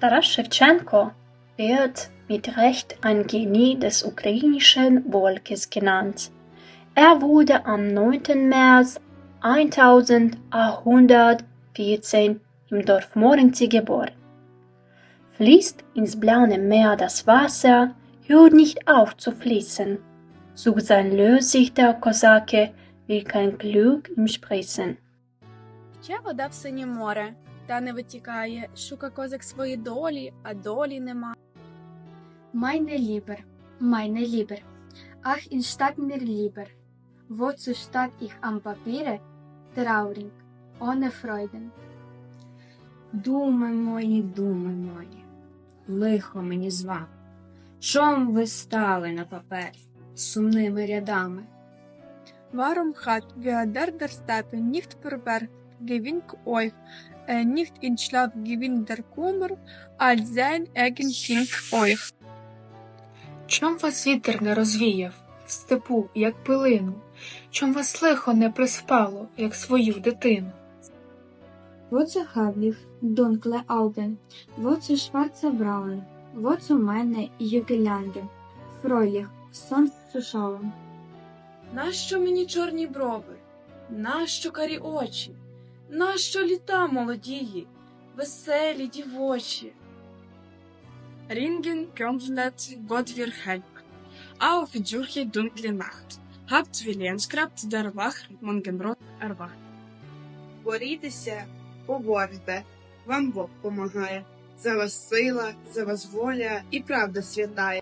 Taras Shevchenko wird mit Recht ein Genie des ukrainischen Volkes genannt. Er wurde am 9. März 1814 im Dorf Morinci geboren. Fließt ins blaue Meer das Wasser, hört nicht auf zu fließen. Sucht sein löst der Kosake wie kein Glück im Spritzen. Тече вода в синє море, та не витікає, шука козак свої долі, а долі нема. Meine Lieber, ach in Stadt mir lieber, wozu statt ich am Papiere traurig, ohne Freuden. Думи мої, думи мої, лихо мені з вами. Чом ви стали на папері сумними рядами? Warum hat wer der Steppe nicht verbergt, gewinnt euch, äh, nicht in Schlaf gewinnt der Kummer, als sein eigen Kind euch. Чом вас вітер не розвіяв в степу, як пилину? Чом вас лихо не приспало, як свою дитину? Wozu hab ich dunkle Augen, wozu schwarze Brauen, wozu meine Jugelande, fröhlich, sonst zu schauen. Нащо мені чорні брови? Нащо карі очі? Нащо літа молодії, веселі дівочі? Ringen kommt Gott wir helfen. Auf durch dunkle Nacht. Habt Willenskraft der Wach erwacht. Борітеся, поборете, вам Бог помагає. За вас сила, за вас воля і правда святає.